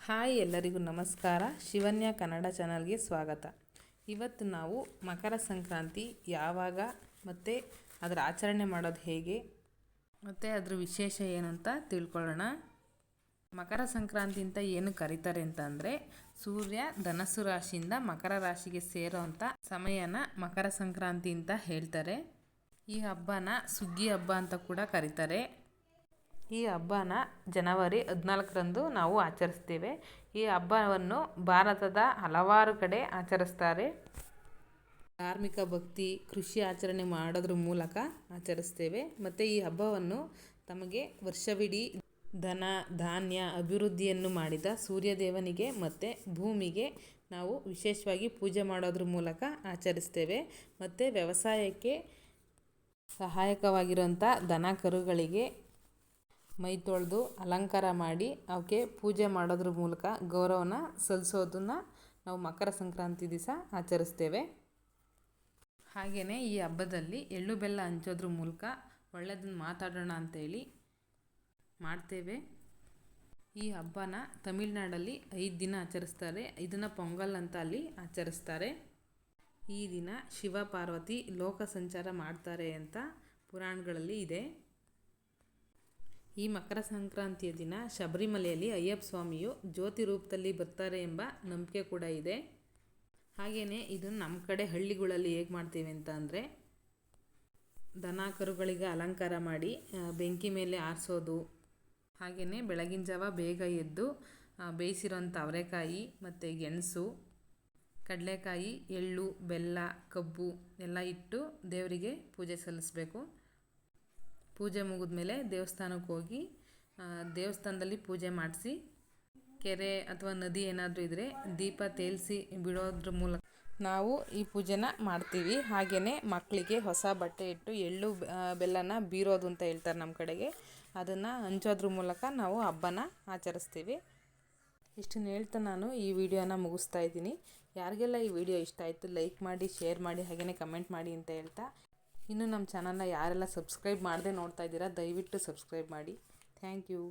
Hi ಎಲ್ಲರಿಗೂ ನಮಸ್ಕಾರ. ಶಿವನ್ಯ ಕನ್ನಡ ಚಾನಲ್ಗೆ ಸ್ವಾಗತ. ಇವತ್ತು ನಾವು ಮಕರ ಸಂಕ್ರಾಂತಿ ಯಾವಾಗ ಮತ್ತು ಅದರ ಆಚರಣೆ ಮಾಡೋದು ಹೇಗೆ ಮತ್ತು ಅದರ ವಿಶೇಷ ಏನು ಅಂತ ತಿಳ್ಕೊಳ್ಳೋಣ. ಮಕರ ಸಂಕ್ರಾಂತಿ ಅಂತ ಏನು ಕರೀತಾರೆ ಅಂತಂದರೆ ಸೂರ್ಯ ಧನಸ್ಸು ರಾಶಿಯಿಂದ ಮಕರ ರಾಶಿಗೆ ಸೇರೋವಂಥ ಸಮಯನ ಮಕರ ಸಂಕ್ರಾಂತಿ ಅಂತ ಹೇಳ್ತಾರೆ. ಈ ಹಬ್ಬನ ಸುಗ್ಗಿ ಹಬ್ಬ ಅಂತ ಕೂಡ ಕರೀತಾರೆ. ಈ ಹಬ್ಬನ ಜನವರಿ ಹದಿನಾಲ್ಕರಂದು ನಾವು ಆಚರಿಸ್ತೇವೆ. ಈ ಹಬ್ಬವನ್ನು ಭಾರತದ ಹಲವಾರು ಕಡೆ ಆಚರಿಸ್ತಾರೆ. ಧಾರ್ಮಿಕ ಭಕ್ತಿ, ಕೃಷಿ ಆಚರಣೆ ಮಾಡೋದ್ರ ಮೂಲಕ ಆಚರಿಸ್ತೇವೆ. ಮತ್ತು ಈ ಹಬ್ಬವನ್ನು ತಮಗೆ ವರ್ಷವಿಡೀ ಧನ, ಧಾನ್ಯ ಅಭಿವೃದ್ಧಿಯನ್ನು ಮಾಡಿದ ಸೂರ್ಯದೇವನಿಗೆ ಮತ್ತು ಭೂಮಿಗೆ ನಾವು ವಿಶೇಷವಾಗಿ ಪೂಜೆ ಮಾಡೋದ್ರ ಮೂಲಕ ಆಚರಿಸ್ತೇವೆ. ಮತ್ತು ವ್ಯವಸಾಯಕ್ಕೆ ಸಹಾಯಕವಾಗಿರುವಂಥ ದನ ಕರುಗಳಿಗೆ ಮೈ ತೊಳೆದು ಅಲಂಕಾರ ಮಾಡಿ ಅವಕ್ಕೆ ಪೂಜೆ ಮಾಡೋದ್ರ ಮೂಲಕ ಗೌರವನ ಸಲ್ಲಿಸೋದನ್ನು ನಾವು ಮಕರ ಸಂಕ್ರಾಂತಿ ದಿವಸ ಆಚರಿಸ್ತೇವೆ. ಹಾಗೆಯೇ ಈ ಹಬ್ಬದಲ್ಲಿ ಎಳ್ಳು ಬೆಲ್ಲ ಹಂಚೋದ್ರ ಮೂಲಕ ಒಳ್ಳೆಯದನ್ನು ಮಾತಾಡೋಣ ಅಂತೇಳಿ ಮಾಡ್ತೇವೆ. ಈ ಹಬ್ಬನ ತಮಿಳುನಾಡಲ್ಲಿ ಐದು ದಿನ ಆಚರಿಸ್ತಾರೆ. ಇದನ್ನು ಪೊಂಗಲ್ ಅಂತ ಅಲ್ಲಿ ಆಚರಿಸ್ತಾರೆ. ಈ ದಿನ ಶಿವ ಪಾರ್ವತಿ ಲೋಕ ಸಂಚಾರ ಮಾಡ್ತಾರೆ ಅಂತ ಪುರಾಣಗಳಲ್ಲಿ ಇದೆ. ಈ ಮಕರ ಸಂಕ್ರಾಂತಿಯ ದಿನ ಶಬರಿಮಲೆಯಲ್ಲಿ ಅಯ್ಯಪ್ಪ ಸ್ವಾಮಿಯು ಜ್ಯೋತಿ ರೂಪದಲ್ಲಿ ಬರ್ತಾರೆ ಎಂಬ ನಂಬಿಕೆ ಕೂಡ ಇದೆ. ಹಾಗೆಯೇ ಇದನ್ನು ನಮ್ಮ ಕಡೆ ಹಳ್ಳಿಗಳಲ್ಲಿ ಹೇಗೆ ಮಾಡ್ತೀವಿ ಅಂತ ಅಂದರೆ, ದನ ಕರುಗಳಿಗೆ ಅಲಂಕಾರ ಮಾಡಿ ಬೆಂಕಿ ಮೇಲೆ ಆರಿಸೋದು ಹಾಗೆಯೇ ಬೆಳಗಿನ ಜಾವ ಬೇಗ ಎದ್ದು ಬೇಯಿಸಿರೋಂಥ ಅವರೆಕಾಯಿ ಮತ್ತು ಗೆಣಸು, ಕಡಲೆಕಾಯಿ, ಎಳ್ಳು, ಬೆಲ್ಲ, ಕಬ್ಬು ಎಲ್ಲ ಇಟ್ಟು ದೇವರಿಗೆ ಪೂಜೆ ಸಲ್ಲಿಸಬೇಕು. ಪೂಜೆ ಮುಗಿದ್ಮೇಲೆ ದೇವಸ್ಥಾನಕ್ಕೆ ಹೋಗಿ ದೇವಸ್ಥಾನದಲ್ಲಿ ಪೂಜೆ ಮಾಡಿಸಿ, ಕೆರೆ ಅಥವಾ ನದಿ ಏನಾದರೂ ಇದ್ದರೆ ದೀಪ ತೇಲಿಸಿ ಬಿಡೋದ್ರ ಮೂಲಕ ನಾವು ಈ ಪೂಜೆನ ಮಾಡ್ತೀವಿ. ಹಾಗೆಯೇ ಮಕ್ಕಳಿಗೆ ಹೊಸ ಬಟ್ಟೆ ಇಟ್ಟು ಎಳ್ಳು ಬೆಲ್ಲನ ಬೀರೋದು ಅಂತ ಹೇಳ್ತಾರೆ ನಮ್ಮ ಕಡೆಗೆ. ಅದನ್ನು ಹಂಚೋದ್ರ ಮೂಲಕ ನಾವು ಹಬ್ಬನ ಆಚರಿಸ್ತೀವಿ. ಇಷ್ಟನ್ನು ಹೇಳ್ತಾ ನಾನು ಈ ವಿಡಿಯೋನ ಮುಗಿಸ್ತಾ ಇದ್ದೀನಿ. ಯಾರಿಗೆಲ್ಲ ಈ ವಿಡಿಯೋ ಇಷ್ಟ ಆಯಿತು ಲೈಕ್ ಮಾಡಿ, ಶೇರ್ ಮಾಡಿ ಹಾಗೆಯೇ ಕಮೆಂಟ್ ಮಾಡಿ ಅಂತ ಹೇಳ್ತಾ ಇನ್ನು ನಮ್ಮ ಚಾನಲ್ನ ಯಾರೆಲ್ಲ ಸಬ್ಸ್ಕ್ರೈಬ್ ಮಾಡದೆ ನೋಡ್ತಾ ಇದ್ದೀರಾ ದಯವಿಟ್ಟು ಸಬ್ಸ್ಕ್ರೈಬ್ ಮಾಡಿ. Thank you.